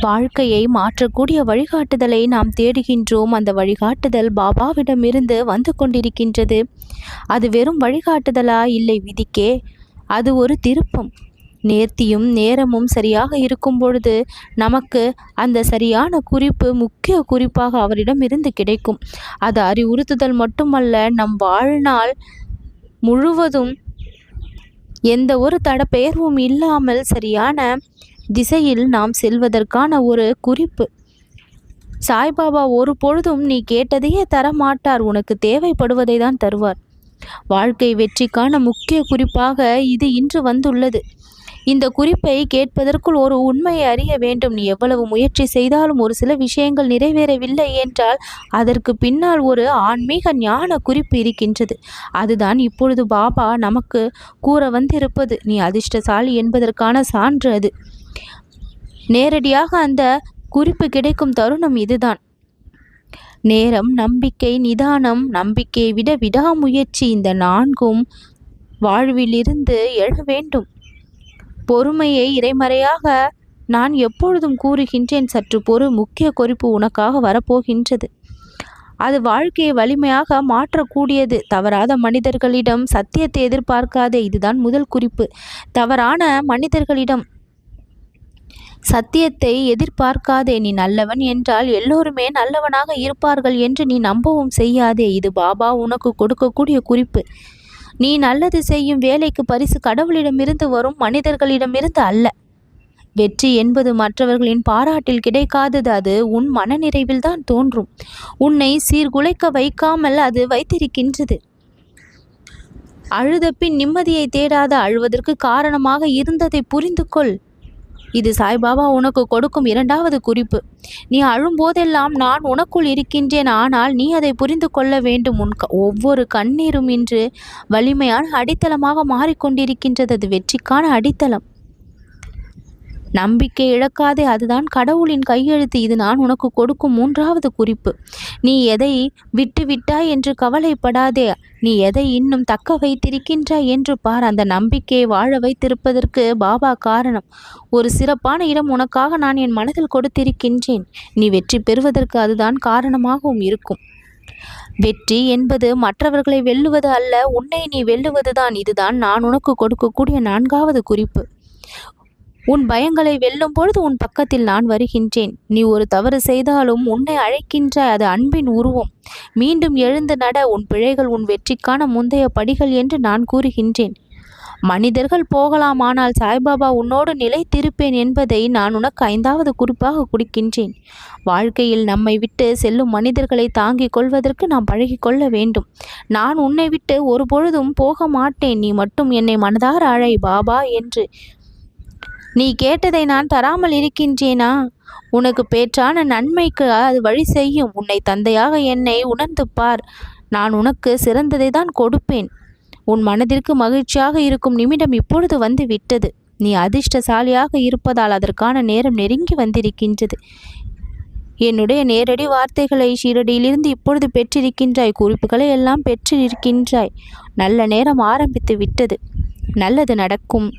வாழ்க்கையை மாற்றக்கூடிய வழிகாட்டுதலை நாம் தேடுகின்றோம். அந்த வழிகாட்டுதல் பாபாவிடமிருந்து வந்து கொண்டிருக்கின்றது. அது வெறும் வழிகாட்டுதலா? இல்லை விதிக்கே. அது ஒரு திருப்பம். நேர்த்தியும் நேரமும் சரியாக இருக்கும் பொழுது நமக்கு அந்த சரியான குறிப்பு முக்கிய குறிப்பாக அவரிடம் இருந்து கிடைக்கும். அது அறிவுறுத்துதல் மட்டுமல்ல நம் வாழ்நாள் முழுவதும் எந்த ஒரு தடப்பெயர்வும் இல்லாமல் சரியான திசையில் நாம் செல்வதற்கான ஒரு குறிப்பு. சாய்பாபா ஒரு பொழுதும் நீ கேட்டதையே தர மாட்டார் உனக்கு தேவைப்படுவதை தான் தருவார். வாழ்க்கை வெற்றிக்கான முக்கிய குறிப்பாக இது இன்று வந்துள்ளது. இந்த குறிப்பை கேட்பதற்குள் ஒரு உண்மையை அறிய வேண்டும். நீ எவ்வளவு முயற்சி செய்தாலும் ஒரு சில விஷயங்கள் நிறைவேறவில்லை என்றால் அதற்கு பின்னால் ஒரு ஆன்மீக ஞான குறிப்பு இருக்கின்றது. அதுதான் இப்பொழுது பாபா நமக்கு கூற வந்திருப்பது. நீ அதிர்ஷ்டசாலி என்பதற்கான சான்று அது. நேரடியாக அந்த குறிப்பு கிடைக்கும் தருணம் இதுதான். நேரம் நம்பிக்கை நிதானம் நம்பிக்கையை விட விடாமுயற்சி இந்த நான்கும் வாழ்விலிருந்து எழ வேண்டும். பொறுமையை இறைமறையாக நான் எப்பொழுதும் கூறுகின்றேன். சற்று பொறு முக்கிய குறிப்பு உனக்காக வரப்போகின்றது. அது வாழ்க்கையை வலிமையாக மாற்றக்கூடியது. தவறாத மனிதர்களிடம் சத்தியத்தை எதிர்பார்க்காதே. இதுதான் முதல் குறிப்பு. தவறான மனிதர்களிடம் சத்தியத்தை எதிர்பார்க்காதே நீ நல்லவன் என்றால் எல்லோருமே நல்லவனாக இருப்பார்கள் என்று நீ நம்பவும் செய்யாதே. இது பாபா உனக்கு கொடுக்கக்கூடிய குறிப்பு. நீ நல்லது செய்யும் வேலைக்கு பரிசு கடவுளிடமிருந்து வரும் மனிதர்களிடமிருந்து அல்ல. வெற்றி என்பது மற்றவர்களின் பாராட்டில் கிடைக்காதது. அது உன் மனநிறைவில் தான் தோன்றும். உன்னை சீர்குலைக்க வைக்காமல் அது வைத்திருக்கின்றது. அழுத பின் நிம்மதியை தேடாத அழுவதற்கு காரணமாக இருந்ததை புரிந்து கொள் இது சாய்பாபா உனக்கு கொடுக்கும் இரண்டாவது குறிப்பு. நீ அழும்போதெல்லாம் நான் உனக்குள் இருக்கின்றேன் ஆனால் நீ அதை புரிந்து கொள்ள வேண்டும். உன் ஒவ்வொரு கண்ணீரும் இன்று வலிமையான அடித்தளமாக மாறிக்கொண்டிருக்கின்றது. அது வெற்றிக்கான அடித்தளம். நம்பிக்கை இழக்காதே அதுதான் கடவுளின் கையெழுத்து. இது நான் உனக்கு கொடுக்கும் மூன்றாவது குறிப்பு. நீ எதை விட்டு விட்டாய் என்று கவலைப்படாதே. நீ எதை இன்னும் தக்க வைத்திருக்கின்றாய் என்று பார். அந்த நம்பிக்கையை வாழ வைத்திருப்பதற்கு பாபா காரணம். ஒரு சிறப்பான இடம் உனக்காக நான் என் மனதில் கொடுத்திருக்கின்றேன். நீ வெற்றி பெறுவதற்கு அதுதான் காரணமாகவும் இருக்கும். வெற்றி என்பது மற்றவர்களை வெல்லுவது அல்ல உன்னை நீ வெல்லுவதுதான். இதுதான் நான் உனக்கு கொடுக்கக்கூடிய நான்காவது குறிப்பு. உன் பயங்களை வெல்லும் பொழுது உன் பக்கத்தில் நான் வருகின்றேன். நீ ஒரு தவறு செய்தாலும் உன்னை அழைக்கின்ற அது அன்பின் உருவம். மீண்டும் எழுந்து நட உன் பிழைகள் உன் வெற்றிக்கான முந்தைய படிகள் என்று நான் கூறுகின்றேன். மனிதர்கள் போகலாம் ஆனால் சாய்பாபா உன்னோடு நிலைத்திருப்பேன் என்பதை நான் உனக்கு ஐந்தாவது குறிப்பாக கொடுக்கின்றேன். வாழ்க்கையில் நம்மை விட்டு செல்லும் மனிதர்களை தாங்கிக் கொள்வதற்கு நாம் பழகிக்கொள்ள வேண்டும். நான் உன்னை விட்டு ஒரு பொழுதும் போக மாட்டேன். நீ மட்டும் என்னை மனதார அழை பாபா என்று நீ கேட்டதை நான் தராமல் இருக்கின்றேனா? உனக்கு பேற்றான நன்மைக்கு அது வழி செய்யும். உன்னை தந்தையாக என்னை உணர்ந்து பார். நான் உனக்கு சிறந்ததை தான் கொடுப்பேன். உன் மனதிற்கு மகிழ்ச்சியாக இருக்கும் நிமிடம் இப்பொழுது வந்து விட்டது. நீ அதிர்ஷ்டசாலியாக இருப்பதால் அதற்கான நேரம் நெருங்கி வந்திருக்கின்றது. என்னுடைய நேரடி வார்த்தைகளை ஷீரடியிலிருந்து இப்பொழுது பெற்றிருக்கின்றாய். குறிப்புகளை எல்லாம் பெற்றிருக்கின்றாய். நல்ல நேரம் ஆரம்பித்து விட்டது. நல்லது நடக்கும்.